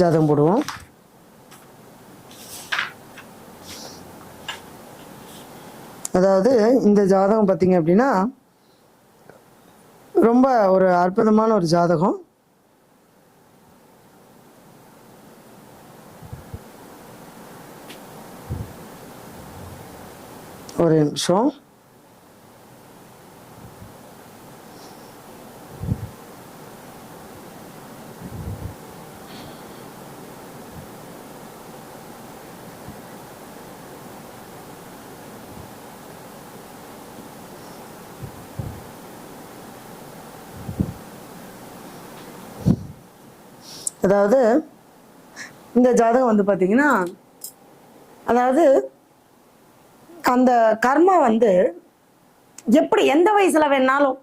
ஜாதகம் போடுவோம். அதாவது இந்த ஜாதகம் பார்த்தீங்க அப்படின்னா ரொம்ப ஒரு அற்புதமான ஒரு ஜாதகம். ஒரு நிமிஷம். அதாவது இந்த ஜாதகம் வந்து பார்த்தீங்கன்னா அதாவது அந்த கர்மா வந்து எப்படி எந்த வயசுல வேணாலும்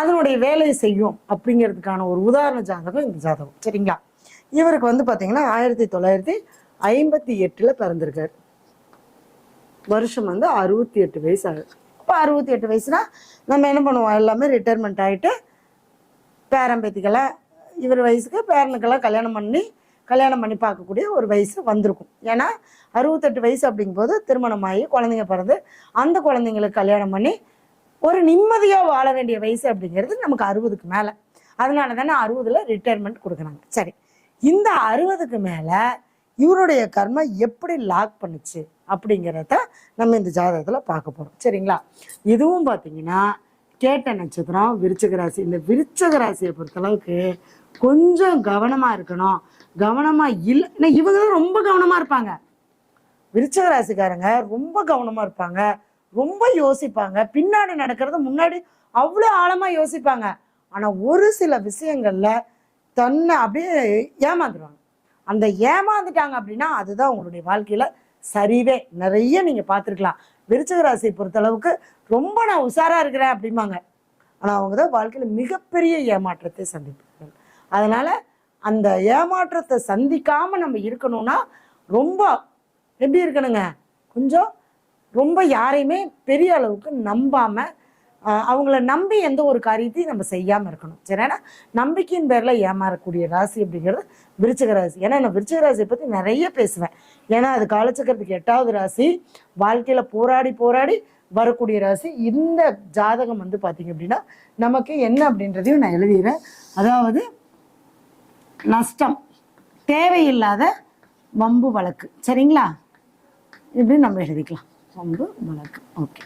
அதனுடைய வேலையை செய்யும் அப்படிங்கிறதுக்கான ஒரு உதாரண ஜாதகம் இந்த ஜாதகம். சரிங்களா? இவருக்கு வந்து பார்த்தீங்கன்னா ஆயிரத்தி தொள்ளாயிரத்தி ஐம்பத்தி எட்டில் பிறந்திருக்காரு. வருஷம் வந்து அறுபத்தி எட்டு வயசு ஆகுது. அப்போ அறுபத்தி எட்டு வயசுனா நம்ம என்ன பண்ணுவோம்? எல்லாமே ரிட்டையர்மெண்ட் ஆகிட்டு பேரம்பேத்திகளை இவர் வயசுக்கு பேரனுக்கெல்லாம் கல்யாணம் பண்ணி கல்யாணம் பண்ணி பார்க்கக்கூடிய ஒரு வயசு வந்திருக்கும். ஏன்னா அறுபத்தெட்டு வயசு அப்படிங்கும்போது திருமணமாகி குழந்தைங்க பிறந்து அந்த குழந்தைங்களுக்கு கல்யாணம் பண்ணி ஒரு நிம்மதியாக வாழ வேண்டிய வயசு அப்படிங்கிறது நமக்கு அறுபதுக்கு மேலே. அதனால தானே அறுபதில் ரிட்டையர்மெண்ட் கொடுக்குறாங்க. சரி இந்த அறுபதுக்கு மேலே இவருடைய கர்மா எப்படி லாக் பண்ணுச்சு அப்படிங்கிறத நம்ம இந்த ஜாதகத்தில் பார்க்க போகிறோம் சரிங்களா? இதுவும் பார்த்தீங்கன்னா கேட்ட நட்சத்திரம் விருச்சக ராசி. இந்த விருச்சக ராசியை பொறுத்தளவுக்கு கொஞ்சம் கவனமாக இருக்கணும். கவனமாக இல்லை இவங்க தான் ரொம்ப கவனமாக இருப்பாங்க. விருச்சிக ராசிக்காரங்க ரொம்ப கவனமாக இருப்பாங்க. ரொம்ப யோசிப்பாங்க. பின்னாடி நடக்கிறத முன்னாடி அவ்வளோ ஆழமாக யோசிப்பாங்க. ஆனால் ஒரு சில விஷயங்கள்ல தன்னை அப்படியே ஏமாந்துருவாங்க. அந்த ஏமாந்துட்டாங்க அப்படின்னா அதுதான் உங்களுடைய வாழ்க்கையில சரிவே நிறைய நீங்க பார்த்துருக்கலாம். விருச்சிக ராசியை பொறுத்தளவுக்கு ரொம்ப நான் உஷாரா இருக்கிறேன் அப்படிம்பாங்க. ஆனா அவங்க தான் வாழ்க்கையில மிகப்பெரிய ஏமாற்றத்தை சந்திப்பாங்க அதனால் அந்த ஏமாற்றத்தை சந்திக்காமல் நம்ம இருக்கணும்னா ரொம்ப எப்படி இருக்கணுங்க? கொஞ்சம் ரொம்ப யாரையுமே பெரிய அளவுக்கு நம்பாமல் அவங்கள நம்பி எந்த ஒரு காரியத்தையும் நம்ம செய்யாமல் இருக்கணும். சரி நம்பிக்கையின் பேரில் ஏமாறக்கூடிய ராசி அப்படிங்கிறது விருச்சிக ராசி. ஏன்னா நான் விருச்சிக ராசியை பற்றி நிறைய பேசுவேன். ஏன்னா அது காலச்சக்கரத்துக்கு எட்டாவது ராசி வாழ்க்கையில் போராடி போராடி வரக்கூடிய ராசி. இந்த ஜாதகம் வந்து பார்த்தீங்க அப்படின்னா நமக்கு என்ன அப்படின்றதையும் நான் எழுதிடுறேன். அதாவது நஷ்டம். தேவையில்லாத வம்பு வழக்கு. சரிங்களா? இப்படி நம்ம எழுதிக்கலாம். வம்பு வழக்கு. ஓகே.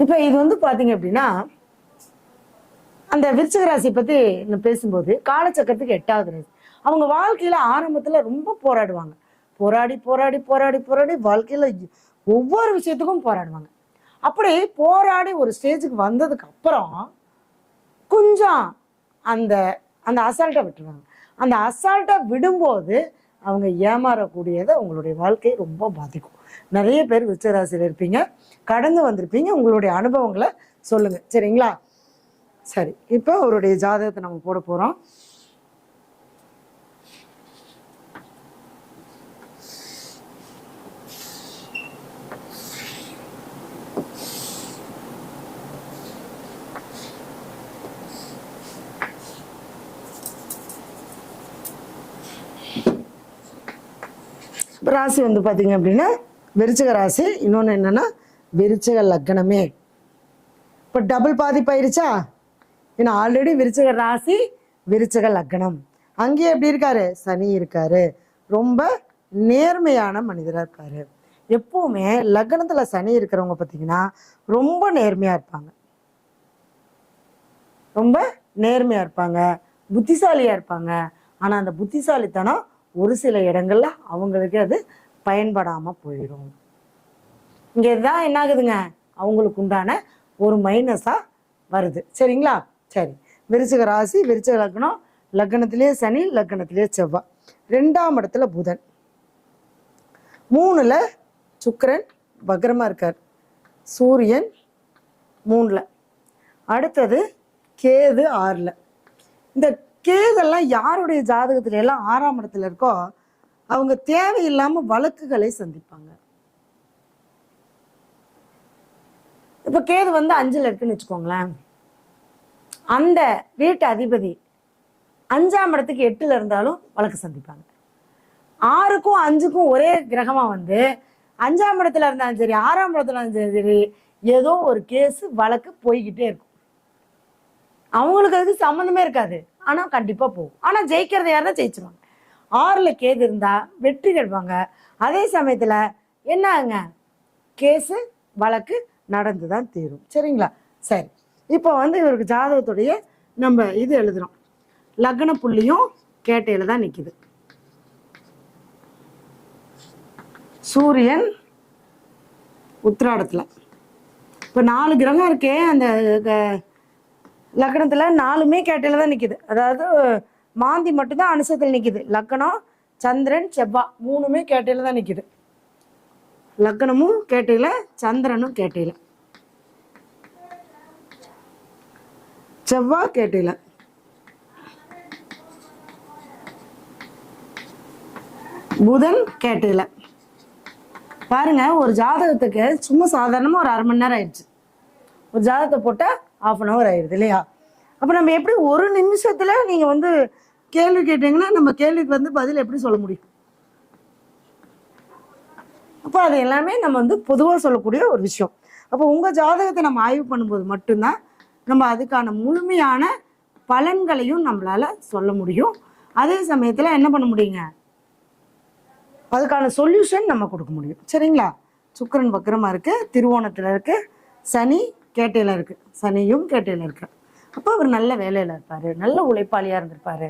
இப்போ இது வந்து பார்த்தீங்க அப்படின்னா அந்த விருச்சிக ராசி பற்றி நான் பேசும்போது காலச்சக்கரத்துக்கு எட்டாவது ராசி. அவங்க வாழ்க்கையில் ஆரம்பத்தில் ரொம்ப போராடுவாங்க. போராடி போராடி போராடி போராடி வாழ்க்கையில் ஒவ்வொரு விஷயத்துக்கும் போராடுவாங்க. அப்படி போராடி ஒரு ஸ்டேஜுக்கு வந்ததுக்கு அப்புறம் கொஞ்சம் அந்த அந்த அசால்ட்டை விட்டுருவாங்க. அந்த அசால்ட்டை விடும்போது அவங்க ஏமாறக்கூடியதை உங்களுடைய வாழ்க்கையை ரொம்ப பாதிக்கும். நிறைய பேர் விருச்சராசியில் இருப்பீங்க. கடந்து வந்திருப்பீங்க. உங்களுடைய அனுபவங்களை சொல்லுங்கள் சரிங்களா? சரி. இப்போ அவருடைய ஜாதகத்தை நம்ம போட போகிறோம் ராசி வந்து பார்த்தீங்க அப்படின்னா விருச்சிக ராசி இன்னொன்று என்னென்னா விருச்சிக லக்னமே. இப்போ டபுள் பாதிப்பாயிருச்சா ஏன்னா ஆல்ரெடி விருச்சிக ராசி விருச்சிக லக்னம். அங்கேயே எப்படி இருக்காரு? சனி இருக்காரு. ரொம்ப நேர்மையான மனிதராக இருக்காரு. எப்பவுமே லக்னத்தில் சனி இருக்கிறவங்க பார்த்தீங்கன்னா ரொம்ப நேர்மையாக இருப்பாங்க. ரொம்ப நேர்மையாக இருப்பாங்க. புத்திசாலியாக இருப்பாங்க. ஆனால் அந்த புத்திசாலித்தனம் ஒரு சில இடங்கள்ல அவங்களுக்கு அது பயன்படாமல் போயிடும் இங்கே தான் என்ன ஆகுதுங்க அவங்களுக்கு உண்டான ஒரு மைனஸாக வருது. சரிங்களா? சரி. விருச்சிக ராசி விருச்சிக லக்னம் லக்னத்திலே சனி லக்னத்திலே செவ்வாய் ரெண்டாம் இடத்துல புதன். மூணுல சுக்கரன் பக்ரமா இருக்கார். சூரியன் மூணுல. அடுத்தது கேது ஆறுல. இந்த கேதெல்லாம் யாருடைய ஜாதகத்துல எல்லாம் ஆறாம் இடத்துல இருக்கோ அவங்க தேவையில்லாம வழக்குகளை சந்திப்பாங்க. இப்ப கேது வந்து அஞ்சுல இருக்குன்னு வச்சுக்கோங்களேன். அந்த வீட்டு அதிபதி அஞ்சாம் இடத்துக்கு எட்டுல இருந்தாலும் வழக்கு சந்திப்பாங்க. ஆறுக்கும் அஞ்சுக்கும் ஒரே கிரகமா வந்து அஞ்சாம் இடத்துல இருந்தாலும் சரி ஆறாம் இடத்துல இருந்தாலும் சரி ஏதோ ஒரு கேஸ் வழக்கு போய்கிட்டே இருக்கும். அவங்களுக்கு அதுக்கு சம்மந்தமே இருக்காது. ஆனால் கண்டிப்பாக போகும். ஆனால் ஜெயிக்கிறது யாருன்னா ஜெயிச்சிருவாங்க. ஆறில் கேது இருந்தால் வெற்றி கெடுவாங்க அதே சமயத்தில் என்னங்க? கேஸு வழக்கு நடந்து தான் தீரும். சரிங்களா? சரி. இப்போ வந்து இவருக்கு ஜாதகத்துடைய நம்ம இது எழுதுறோம். லக்ன புள்ளியும் கேட்டையில் தான் நிற்கிது சூரியன் உத்திராடத்தில். இப்போ நாலு கிரகம் இருக்கே அந்த லக்கணத்தில் நாலுமே கேட்டையில் தான் நிற்கிது அதாவது மாந்தி மட்டும்தான் அனுசத்தில் நிக்குது. லக்கணம் சந்திரன் செவ்வா மூணுமே கேட்டையில் தான் நிற்கிது லக்கணமும் கேட்டையில் சந்திரனும் கேட்டையில். செவ்வாய் கேட்டையில். புதன் கேட்டையில. பாருங்க ஒரு ஜாதகத்துக்கு சும்மா சாதாரணமாக ஒரு அரை மணி நேரம் ஆயிடுச்சு. ஒரு ஜாதகத்தை போட்டால் ஆஃப் அன் ஹவர் ஆயிடுது இல்லையா? அப்போ நம்ம எப்படி ஒரு நிமிஷத்தில் நீங்கள் வந்து கேள்வி கேட்டீங்கன்னா நம்ம கேள்விக்கு வந்து பதில் எப்படி சொல்ல முடியும்? அப்போ அது எல்லாமே நம்ம வந்து பொதுவாக சொல்லக்கூடிய ஒரு விஷயம். அப்போ உங்கள் ஜாதகத்தை நம்ம ஆய்வு பண்ணும்போது மட்டும்தான் நம்ம அதுக்கான முழுமையான பலன்களையும் நம்மளால சொல்ல முடியும். அதே சமயத்தில் என்ன பண்ண முடியுங்க? அதுக்கான சொல்யூஷன் நம்ம கொடுக்க முடியும். சரிங்களா? சுக்கரன் வக்கரமாக இருக்குது திருவோணத்தில் இருக்குது சனி கேட்டையில் இருக்கு. சனியும் கேட்டையில் இருக்கு. அப்போ அவர் நல்ல வேலையில் இருப்பார். நல்ல உழைப்பாளியாக இருந்திருப்பாரு.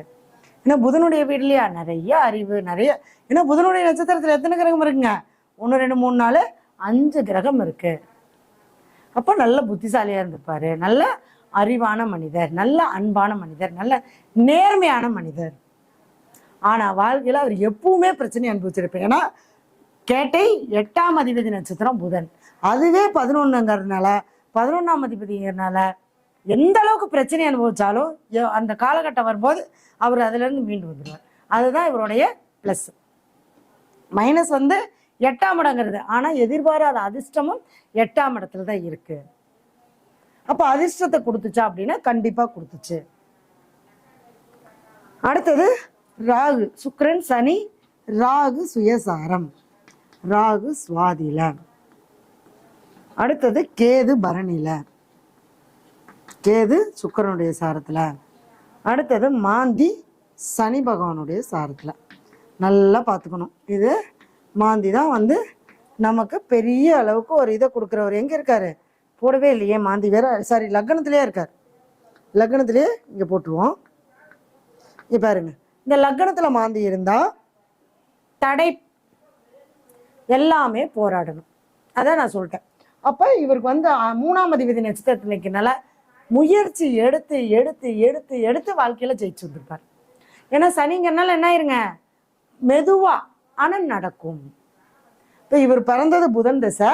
ஏன்னா புதனுடைய வீட்லையா? நிறைய அறிவு நிறைய ஏன்னா புதனுடைய நட்சத்திரத்தில் எத்தனை கிரகம் இருக்குங்க? ஒன்று ரெண்டு மூணு நாலு அஞ்சு கிரகம் இருக்கு. அப்போ நல்ல புத்திசாலியாக இருந்திருப்பாரு. நல்ல அறிவான மனிதர் நல்ல அன்பான மனிதர் நல்ல நேர்மையான மனிதர். ஆனா வாழ்க்கையில அவர் எப்பவுமே பிரச்சனை அனுபவிச்சிருப்பேன் ஏன்னா கேட்டை எட்டாம் அதிபதி நட்சத்திரம் புதன். அதுவே பதினொன்னுங்கிறதுனால பதினொன்றாம் அதிபதிங்கிறதுனால எந்த அளவுக்கு பிரச்சனை அனுபவிச்சாலும் அந்த காலகட்டம் வரும்போது அவர் அதுலேருந்து மீண்டு வந்துடுவார் அதுதான் இவருடைய ப்ளஸ் மைனஸ் வந்து எட்டாம் இடங்கிறது. ஆனால் எதிர்பாராத அதிர்ஷ்டமும் எட்டாம் இடத்துல தான் இருக்கு. அப்போ அதிர்ஷ்டத்தை கொடுத்துச்சா அப்படின்னா கண்டிப்பாக கொடுத்துச்சு. அடுத்தது ராகு. சுக்கரன் சனி. ராகு சுயசாரம். ராகு சுவாதில அடுத்தது கேது பரணியில். கேது சுக்கிரனுடைய சாரத்தில். அடுத்தது மாந்தி சனி பகவானுடைய சாரத்தில். நல்லா பார்த்துக்கணும். இது மாந்தி தான் வந்து நமக்கு பெரிய அளவுக்கு ஒரு இதை கொடுக்குறவர். எங்கே இருக்கார்? போடவே இல்லையே மாந்தி. வேற சாரி லக்னத்திலே இருக்கார். லக்னத்திலே இங்கே போட்டுருவோம். இங்கே பாருங்க. இந்த லக்னத்தில் மாந்தி இருந்தால் தடை எல்லாமே போராடணும். அதான் நான் சொல்லிட்டேன். அப்போ இவருக்கு வந்து மூணாம் அதிபதி நட்சத்திரத்தில் நிற்கிறனால முயற்சி எடுத்து எடுத்து எடுத்து எடுத்து வாழ்க்கையில் ஜெயிச்சு வந்திருப்பார். ஏன்னா சனிங்கனால என்ன ஆயிருங்க? மெதுவா ஆனால் நடக்கும். இப்போ இவர் பிறந்தது புதன் திசை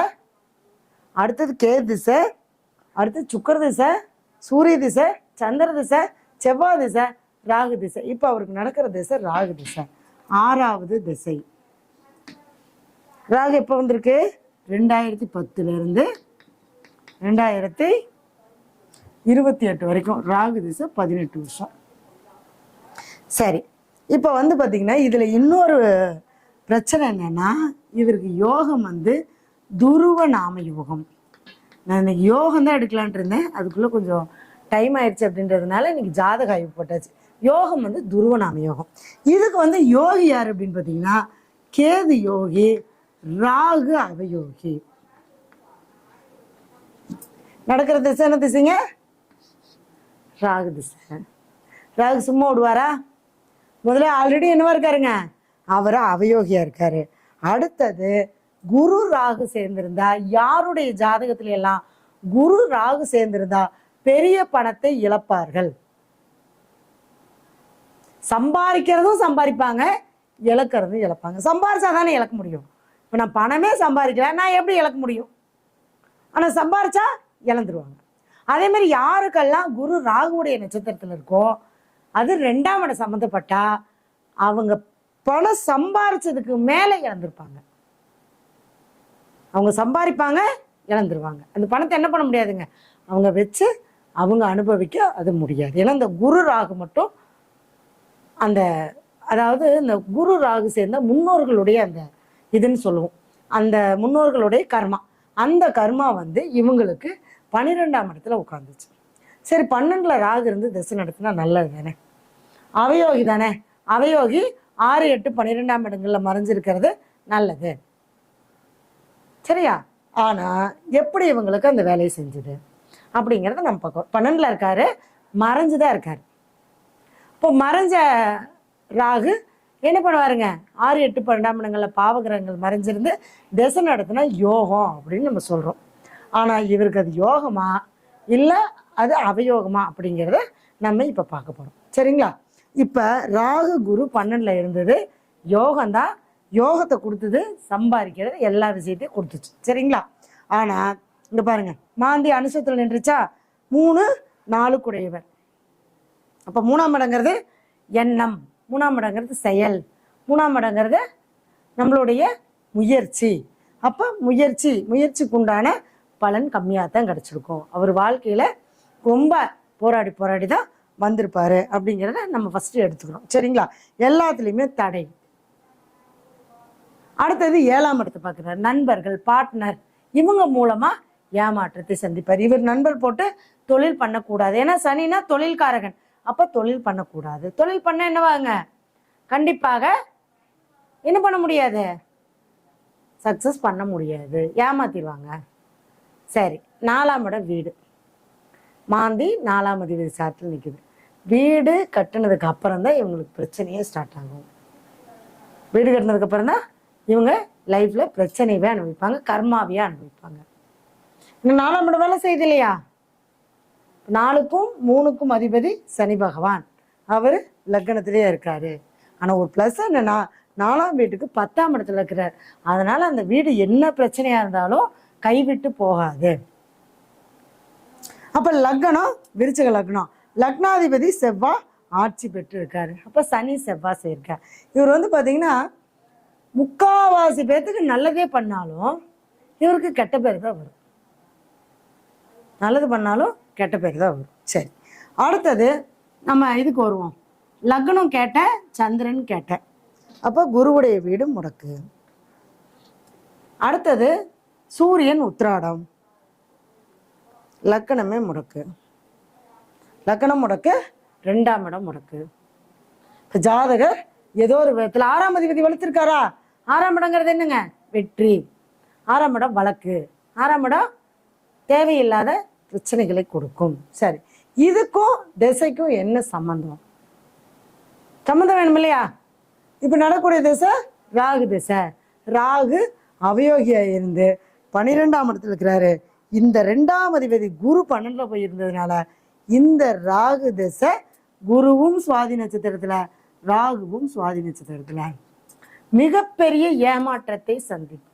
அடுத்தது கே திசை அடுத்தது சுக்கர திசை சூரிய திசை சந்திர திசை செவ்வாய் திசை ராகு திசை. இப்போ அவருக்கு நடக்கிற திசை ராகு திசை. ஆறாவது திசை. ராகு எப்போ வந்திருக்கு? ரெண்டாயிரத்தி பத்துலேருந்து ரெண்டாயிரத்தி இருபத்தி எட்டு வரைக்கும் ராகு திசை பதினெட்டு வருஷம். சரி இப்போ வந்து பார்த்தீங்கன்னா இதில் இன்னொரு பிரச்சனை என்னன்னா இவருக்கு யோகம் வந்து துருவ நாம யோகம். நான் இன்னைக்கு யோகம் தான் எடுக்கலான்ட்டு இருந்தேன். அதுக்குள்ளே கொஞ்சம் டைம் ஆயிடுச்சு அப்படின்றதுனால இன்னைக்கு ஜாதக ஆய்வு போட்டாச்சு. யோகம் வந்து துருவ நாம யோகம். இதுக்கு வந்து யோகி யார் அப்படின்னு பார்த்தீங்கன்னா கேது யோகி ராகு அவயோகி. நடக்கிற திசை என்ன திசைங்க? ராகு திசை. ராகு சும்மா விடுவாரா முதல்ல ஆல்ரெடி என்னவா இருக்காருங்க? அவர் அவயோகியா இருக்காரு. அடுத்தது குரு ராகு சேர்ந்திருந்தா யாருடைய ஜாதகத்துல எல்லாம் குரு ராகு சேர்ந்திருந்தா பெரிய பணத்தை இழப்பார்கள்? சம்பாதிக்கிறதும் சம்பாதிப்பாங்க இழக்கிறதும் இழப்பாங்க. சம்பாரிச்சா தானே இழக்க முடியும். இப்போ நான் பணமே சம்பாதிக்கல. நான் எப்படி இழக்க முடியும்? ஆனால் சம்பாரிச்சா இழந்துருவாங்க. அதே மாதிரி யாருக்கெல்லாம் குரு ராகுவுடைய நட்சத்திரத்தில் இருக்கோ அது ரெண்டாம் இடம் சம்மந்தப்பட்டா அவங்க பணம் சம்பாரிச்சதுக்கு மேலே இழந்திருப்பாங்க. அவங்க சம்பாதிப்பாங்க இழந்துருவாங்க. அந்த பணத்தை என்ன பண்ண முடியாதுங்க? அவங்க வச்சு அவங்க அனுபவிக்க அது முடியாது. ஏன்னா இந்த குரு ராகு மட்டும் அந்த அதாவது இந்த குரு ராகு சேர்ந்த முன்னோர்களுடைய அந்த இதுன்னு சொல்லுவோம். அந்த முன்னோர்களுடைய கர்மா. அந்த கர்மா வந்து இவங்களுக்கு பன்னிரெண்டாம் இடத்துல உட்காந்துச்சு சரி பன்னெண்டுல ராகு இருந்து திசை நடத்தினா நல்லது தானே? அவயோகி தானே? அவயோகி ஆறு எட்டு பன்னிரெண்டாம் இடங்கள்ல மறைஞ்சிருக்கிறது நல்லது. சரியா? ஆனா எப்படி இவங்களுக்கு அந்த வேலையை செஞ்சுது? அப்படிங்கிறத நம்ம பார்க்கணும். பன்னெண்டுல இருக்காரு மறைஞ்சுதான் இருக்காரு. இப்போ மறைஞ்ச ராகு என்ன பண்ணுவாருங்க? ஆறு எட்டு பன்னெண்டாம் இடங்கள்ல பாவகிரகங்கள் மறைஞ்சிருந்து தசை நடத்தினா யோகம் அப்படின்னு நம்ம சொல்கிறோம் ஆனால் இவருக்கு அது யோகமா? இல்லை அது அவயோகமா அப்படிங்கிறத நம்ம இப்போ பார்க்க போகிறோம் சரிங்களா? இப்போ ராகு குரு பன்னெண்டில் இருந்தது. யோகம்தான். யோகத்தை கொடுத்தது சம்பாதிக்கிறது எல்லா விஷயத்தையும் கொடுத்துச்சு. சரிங்களா? ஆனால் இங்கே பாருங்க. மாந்தி அனுசத்தில் நின்றுச்சா? மூணு நாலு குடையவர். அப்போ மூணாம் இடங்கிறது எண்ணம். மூணாம் இடங்கிறது செயல். மூணாம் இடங்கிறது நம்மளுடைய முயற்சி. அப்போ முயற்சி முயற்சிக்கு உண்டான பலன் கம்மியாக தான் கிடச்சிருக்கும். அவர் வாழ்க்கையில் ரொம்ப போராடி போராடி தான் வந்திருப்பாரு அப்படிங்கிறத நம்ம ஃபஸ்ட்டு எடுத்துக்கிறோம் சரிங்களா? எல்லாத்துலேயுமே தடை. அடுத்தது ஏழாம் இடத்தை பார்க்குறாரு. நண்பர்கள் பார்ட்னர் இவங்க மூலமாக ஏமாற்றத்தை சந்திப்பார். இவர் நண்பர் போட்டு தொழில் பண்ணக்கூடாது. ஏன்னா சனினா தொழில்காரகன். அப்போ தொழில் பண்ணக்கூடாது. தொழில் பண்ண என்னவாங்க கண்டிப்பாக என்ன பண்ண முடியாது? சக்சஸ் பண்ண முடியாது. ஏமாத்திடுவாங்க சரி நாலாம் இடம் வீடு. மாந்தி நாலாம் அதிபதி சாட்டில் நிற்குது வீடு கட்டினதுக்கு அப்புறம் தான் இவங்களுக்கு பிரச்சனையே ஸ்டார்ட் ஆகும். வீடு கட்டினதுக்கு அப்புறம் தான் இவங்க லைஃப்பில் பிரச்சனையவே அனுபவிப்பாங்க கர்மாவே அனுபவிப்பாங்க. இன்னும் நாலாம் இடம் வேலை செய்யுது இல்லையா? நாலுக்கும் மூணுக்கும் அதிபதி சனி பகவான். அவர் லக்னத்திலே இருக்காரு. ஆனால் ஒரு ப்ளஸ் என்னன்னா நாலாம் வீட்டுக்கு பத்தாம் இடத்துல இருக்கிறார். அதனால் அந்த வீடு என்ன பிரச்சனையாக இருந்தாலும் கைவிட்டு போகாது. அப்போ லக்னம் விருச்சக லக்னம். லக்னாதிபதி செவ்வாய் ஆட்சி பெற்று இருக்காரு அப்போ சனி செவ்வாய் செய்யிருக்கார் இவர் வந்து பார்த்தீங்கன்னா முக்காவாசி பேர்த்துக்கு நல்லதே பண்ணாலும் இவருக்கு கெட்ட பேர் தான் வரும். நல்லது பண்ணாலும் கெட்ட பேர் தான் வரும். சரி. அடுத்தது நம்ம இதுக்கு வருவோம். லக்னம் கேட்ட சந்திரன் கேட்ட. அப்போ குருவுடைய வீடு முடக்கு. அடுத்தது சூரியன் உத்ராடம் லக்கணமே முடக்கு. லக்கணம் முடக்கு ரெண்டாம் இடம் முடக்கு. ஜாதகர் ஏதோ ஒரு விதத்தில் ஆறாம் அதிபதி வளர்த்துருக்காரா ஆறாம் இடங்கிறது என்னங்க? வெற்றி. ஆறாம் இடம் வழக்கு. ஆறாம் இடம் தேவையில்லாத பிரச்சனைகளை கொடுக்கும். சரி. இதுக்கும் திசைக்கும் என்ன சம்பந்தம்? சம்மந்தம் வேணும் இல்லையா? இப்போ நடக்கூடிய திசை ராகு திசை. ராகு அவயோகியா இருந்து பன்னிரெண்டாம் இடத்துல இருக்கிறாரு. இந்த ரெண்டாம் அதிபதி குரு பன்னெண்டில் போய் இருந்ததுனால இந்த ராகு திசை குருவும் சுவாதி நட்சத்திரத்தில் ராகுவும் சுவாதி நட்சத்திரத்தில். மிகப்பெரிய ஏமாற்றத்தை சந்திக்கும்.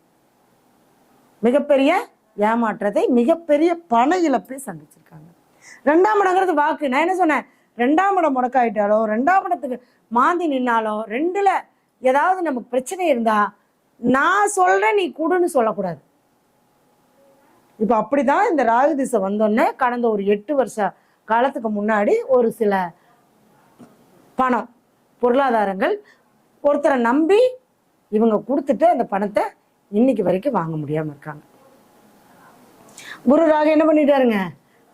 மிகப்பெரிய ஏமாற்றத்தை மிகப்பெரிய பண இழப்பை சந்திச்சிருக்காங்க. ரெண்டாம் இடங்கிறது வாக்கு. நான் என்ன சொன்னேன்? ரெண்டாம் இடம் முடக்காயிட்டாலோ ரெண்டாம் இடத்துக்கு மாந்தி நின்னாலோ ரெண்டுல ஏதாவது நமக்கு பிரச்சனை இருந்தா நான் சொல்றேன் நீ குடுன்னு சொல்லக்கூடாது. இப்போ அப்படிதான் இந்த ராகு திசை வந்தோடனே கடந்த ஒரு எட்டு வருஷ காலத்துக்கு முன்னாடி ஒரு சில பணம் பொருளாதாரங்கள் ஒருத்தரை நம்பி இவங்க கொடுத்துட்டு அந்த பணத்தை இன்னைக்கு வரைக்கும் வாங்க முடியாம இருக்காங்க. குரு ராக என்ன பண்ணிட்டாருங்க?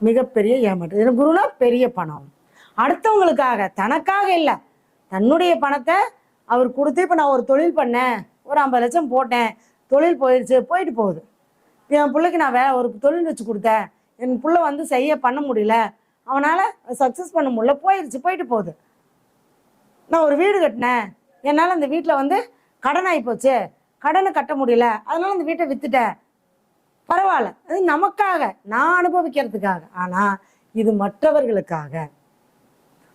மிகப்பெரிய ஏமாற்று. ஏன்னா குருனா? பெரிய பணம். அடுத்தவங்களுக்காக தனக்காக இல்லை. தன்னுடைய பணத்தை அவர் கொடுத்து இப்போ நான் ஒரு தொழில் பண்ணேன். ஒரு ஐம்பது லட்சம் போட்டேன். தொழில் போயிடுச்சு போயிட்டு போகுது. என் பிள்ளைக்கு நான் வே ஒரு தொழில் வச்சு கொடுத்தேன். என் பிள்ளை வந்து செய்ய பண்ண முடியல. அவனால் சக்ஸஸ் பண்ண முடியல. போயிடுச்சு போயிட்டு போகுது. நான் ஒரு வீடு கட்டினேன். என்னால் அந்த வீட்டில் வந்து கடன் ஆகி போச்சு. கடனை கட்ட முடியல. அதனால அந்த வீட்டை விற்றுட்டேன் பரவாயில்ல. அது நமக்காக நான் அனுபவிக்கிறதுக்காக. ஆனால் இது மற்றவர்களுக்காக.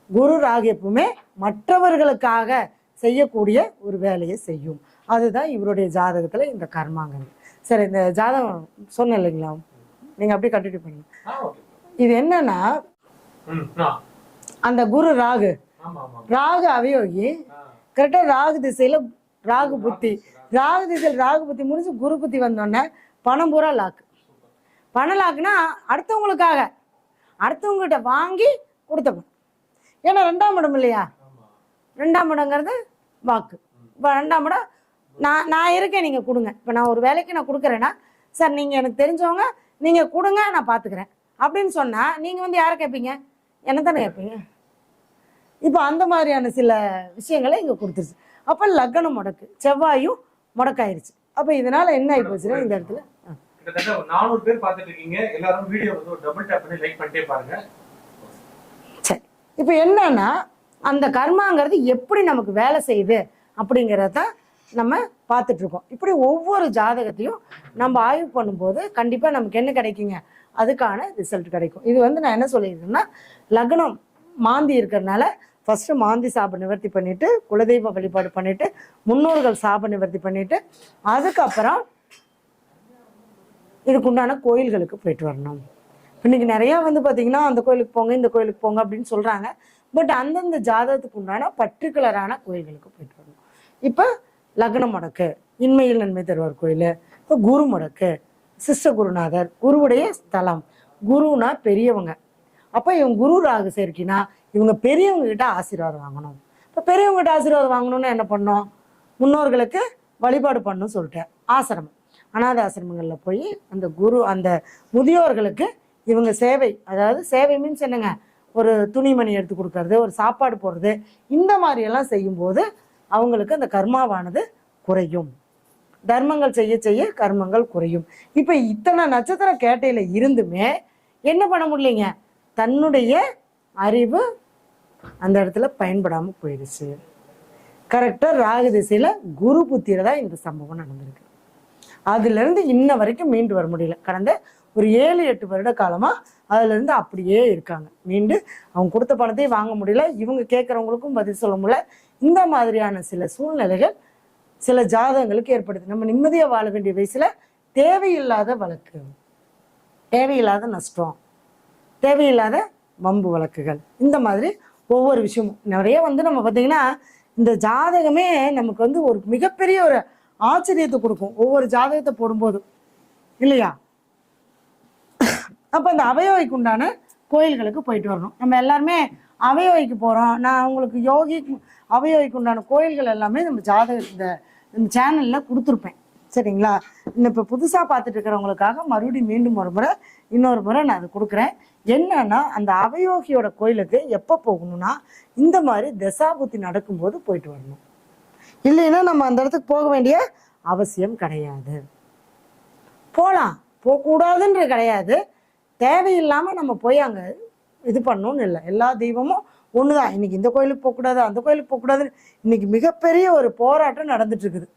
குரு ராகு எப்பவுமே மற்றவர்களுக்காக செய்யக்கூடிய ஒரு வேலையை செய்யும். அதுதான் இவருடைய ஜாதகத்துல இந்த கர்மாங்கிறது சரி இந்த ஜாதகம் சொன்னேன் இல்லைங்களா? நீங்க அப்படியே கண்டினியூ பண்ணுங்க. இது என்னன்னா அந்த குரு ராகு. ராகு அவயோகி கரெக்டா ராகு திசையில ராகு புத்தி. ராகு திசையில் ராகு புத்தி முடிஞ்சு குரு புத்தி வந்தோடனே பணம் பூரா லாக்கு பணம் லாக்குனா அடுத்தவங்களுக்காக. அடுத்தவங்ககிட்ட வாங்கி கொடுத்த பணம். ஏன்னா ரெண்டாம் இடம் இல்லையா? ரெண்டாம் இடங்கிறது வாக்கு. இப்போ ரெண்டாம் இடம் நான் நான் இருக்கேன் நீங்கள் கொடுங்க. இப்போ நான் ஒரு வேலைக்கு நான் கொடுக்குறேன்னா சார் நீங்கள் எனக்கு தெரிஞ்சவங்க நீங்கள் கொடுங்க நான் பார்த்துக்கிறேன் அப்படின்னு சொன்னால் நீங்கள் வந்து யாரை கேட்பீங்க என்ன தானே கேட்பீங்க இப்போ அந்த மாதிரியான சில விஷயங்களை இங்கே கொடுத்துருச்சு. அப்போ லக்னம் முடக்கு. செவ்வாயும் முடக்காயிருச்சு. அப்போ இதனால் என்ன ஆகி போச்சுன்னா இந்த இடத்துல? நானூறு பேர் பார்த்துட்டு இருக்கீங்க எல்லாரும் வீடியோ வந்து ஒரு டபுள் டேப் பண்ணி லைக் பண்ணிட்டே பாருங்க. சரி. இப்போ என்னன்னா அந்த கர்மாங்கிறது எப்படி நமக்கு வேலை செய்யுது அப்படிங்கிறத நம்ம பார்த்துட்டு இருக்கோம் இப்படி ஒவ்வொரு ஜாதகத்தையும் நம்ம ஆய்வு பண்ணும்போது கண்டிப்பாக நமக்கு என்ன கிடைக்குங்க? அதுக்கான ரிசல்ட் கிடைக்கும். இது வந்து நான் என்ன சொல்லியிருக்கேன்னா லக்னம் மாந்தி இருக்கிறதுனால ஃபஸ்ட்டு மாந்தி சாப நிவர்த்தி பண்ணிட்டு குலதெய்வ வழிபாடு பண்ணிட்டு முன்னோர்கள் சாப நிவர்த்தி பண்ணிட்டு அதுக்கப்புறம் இதுக்குண்டான கோயில்களுக்கு போயிட்டு வரணும். இன்னைக்கு நிறையா வந்து பார்த்தீங்கன்னா அந்த கோயிலுக்கு போங்க இந்த கோயிலுக்கு போங்க அப்படின்னு சொல்கிறாங்க பட் அந்தந்த ஜாதகத்துக்கு உண்டான பர்டிகுலரான கோயில்களுக்கு போயிட்டு வரணும். இப்போ லக்ன முடக்கு இன்மையில் நன்மை தருவார் கோயில். இப்போ குரு முடக்கு சிஸ்ட குருநாதர் குருவுடைய ஸ்தலம். குருனா பெரியவங்க. அப்போ இவன் குரு ராகு சேர்க்கினா இவங்க பெரியவங்க கிட்ட ஆசீர்வாதம் வாங்கணும். இப்போ பெரியவங்க கிட்ட ஆசீர்வாதம் வாங்கணும்னு என்ன பண்ணோம் முன்னோர்களுக்கு வழிபாடு பண்ணணும்னு சொல்லிட்டேன். ஆசிரமம். அனாத ஆசிரமங்களில் போய் அந்த குரு அந்த முதியோர்களுக்கு இவங்க சேவை அதாவது சேவை மீன்ஸ் என்னங்க? ஒரு துணிமணி எடுத்து கொடுக்கறது ஒரு சாப்பாடு போடுறது இந்த மாதிரியெல்லாம் செய்யும்போது அவங்களுக்கு அந்த கர்மாவானது குறையும். தர்மங்கள் செய்ய செய்ய கர்மங்கள் குறையும். இப்போ இத்தனை நட்சத்திர கேட்டையில் இருந்துமே என்ன பண்ண முடியலைங்க? தன்னுடைய அறிவு அந்த இடத்துல பயன்படாமல் போயிடுச்சு. கரெக்டாக ராகு திசையில் குரு புத்தியில் தான் இந்த சம்பவம் நடந்திருக்கு. அதுலேருந்து இன்ன வரைக்கும் மீண்டு வர முடியல. கடந்த ஒரு ஏழு எட்டு வருட காலமாக அதுலேருந்து அப்படியே இருக்காங்க. மீண்டு அவங்க கொடுத்த பணத்தையும் வாங்க முடியல. இவங்க கேட்குறவங்களுக்கும் பதில் சொல்ல முடியல. இந்த மாதிரியான சில சூழ்நிலைகள் சில ஜாதகங்களுக்கு ஏற்படுது. நம்ம நிம்மதியாக வாழ வேண்டிய வயசில் தேவையில்லாத வழக்கு தேவையில்லாத நஷ்டம் தேவையில்லாத வம்பு வழக்குகள். இந்த மாதிரி ஒவ்வொரு விஷயமும். நிறைய வந்து நம்ம பார்த்தீங்கன்னா இந்த ஜாதகமே நமக்கு வந்து ஒரு மிகப்பெரிய ஒரு ஆச்சரியத்தை கொடுக்கும். ஒவ்வொரு ஜாதகத்தை போடும்போதும் இல்லையா? அப்போ அந்த அவையோய்க்கு உண்டான கோயில்களுக்கு போயிட்டு வரணும். நம்ம எல்லாருமே அவையோய்க்கு போகிறோம் நான் உங்களுக்கு யோகி அவையோய்க்கு உண்டான கோயில்கள் எல்லாமே நம்ம ஜாதக இந்த இந்த சேனலில் கொடுத்துருப்பேன். சரிங்களா? இன்னும் இப்போ புதுசாக பார்த்துட்டு இருக்கிறவங்களுக்காக மறுபடியும் மீண்டும் ஒரு முறை இன்னொரு முறை நான் அதை கொடுக்குறேன். என்னன்னா அந்த அவயோகியோட கோயிலுக்கு எப்போ போகணும்னா இந்த மாதிரி தசாபுத்தி நடக்கும்போது போயிட்டு வரணும். இல்லைன்னா நம்ம அந்த இடத்துக்கு போக வேண்டிய அவசியம் கிடையாது. போகலாம் போகக்கூடாதுன்ற கிடையாது. தேவையில்லாமல் நம்ம போய் அங்கே இது பண்ணணும்னு இல்லை. எல்லா தெய்வமும் ஒன்று தான் இன்னைக்கு இந்த கோயிலுக்கு போகக்கூடாது அந்த கோயிலுக்கு போகக்கூடாதுன்னு இன்னைக்கு மிகப்பெரிய ஒரு போராட்டம் நடந்துட்டு இருக்குது.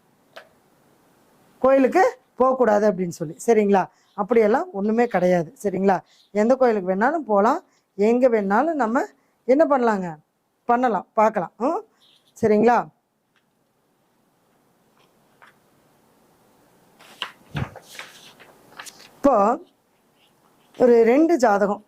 கோயிலுக்கு போகக்கூடாது அப்படின்னு சொல்லி. சரிங்களா? அப்படியெல்லாம் ஒன்றுமே கிடையாது. சரிங்களா? எந்த கோயிலுக்கு வேணாலும் போகலாம் எங்கே வேணாலும் நம்ம என்ன பண்ணலாங்க? பண்ணலாம். பார்க்கலாம். ம்? சரிங்களா? இப்போ ஒரு ரெண்டு ஜாதகம்.